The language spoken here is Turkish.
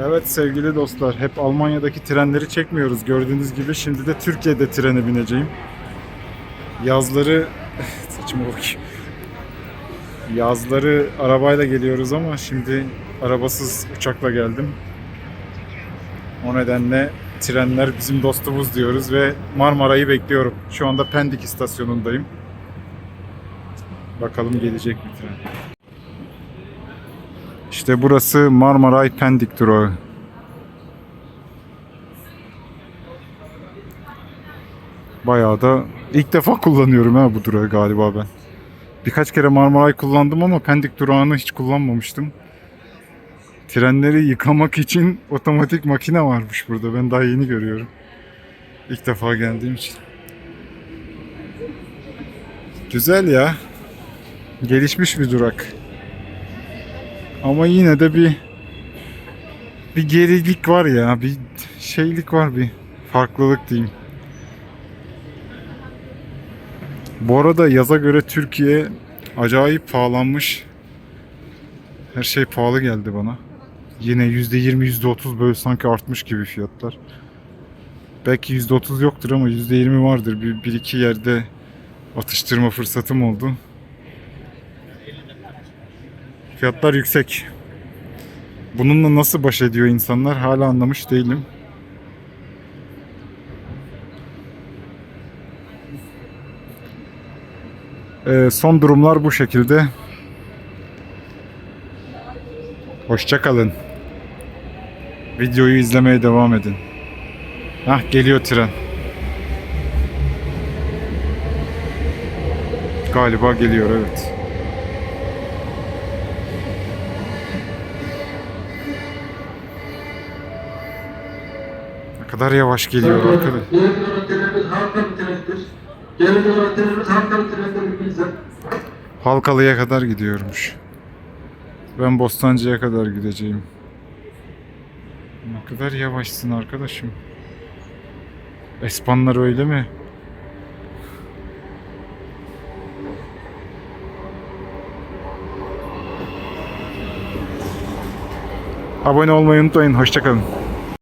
Evet sevgili dostlar, hep Almanya'daki trenleri çekmiyoruz. Gördüğünüz gibi şimdi de Türkiye'de trene bineceğim. Yazları saçıma bakayım. Yazları arabayla geliyoruz ama şimdi arabasız uçakla geldim. O nedenle trenler bizim dostumuz diyoruz ve Marmara'yı bekliyorum. Şu anda Pendik istasyonundayım. Bakalım gelecek mi tren. İşte burası Marmaray Pendik durağı. Bayağı da ilk defa kullanıyorum ha bu durağı galiba ben. Birkaç kere Marmaray kullandım ama Pendik durağını hiç kullanmamıştım. Trenleri yıkamak için otomatik makine varmış burada. Ben daha yeni görüyorum. İlk defa geldiğim için. Güzel ya. Gelişmiş bir durak. Ama yine de bir bir gerilik var ya, bir şeylik var bir farklılık diyeyim. Bu arada yaza göre Türkiye acayip pahalanmış. Her şey pahalı geldi bana. Yine %20 %30 böyle sanki artmış gibi fiyatlar. Belki %30 yoktur ama %20 vardır. Bir, bir iki yerde atıştırma fırsatım oldu. Fiyatlar yüksek. Bununla nasıl baş ediyor insanlar hala anlamış değilim. Ee, son durumlar bu şekilde. Hoşça kalın. Videoyu izlemeye devam edin. Hah geliyor tren. Galiba geliyor evet. Kadar yavaş geliyor arkadaş. Geri dönen trenimiz halka bir trendir. Geri dönen trenimiz halka bir trendir. Halkalı'ya kadar gidiyormuş. Ben Bostancı'ya kadar gideceğim. Ne kadar yavaşsın arkadaşım. Espanlar öyle mi? Abone olmayı unutmayın. Hoşçakalın.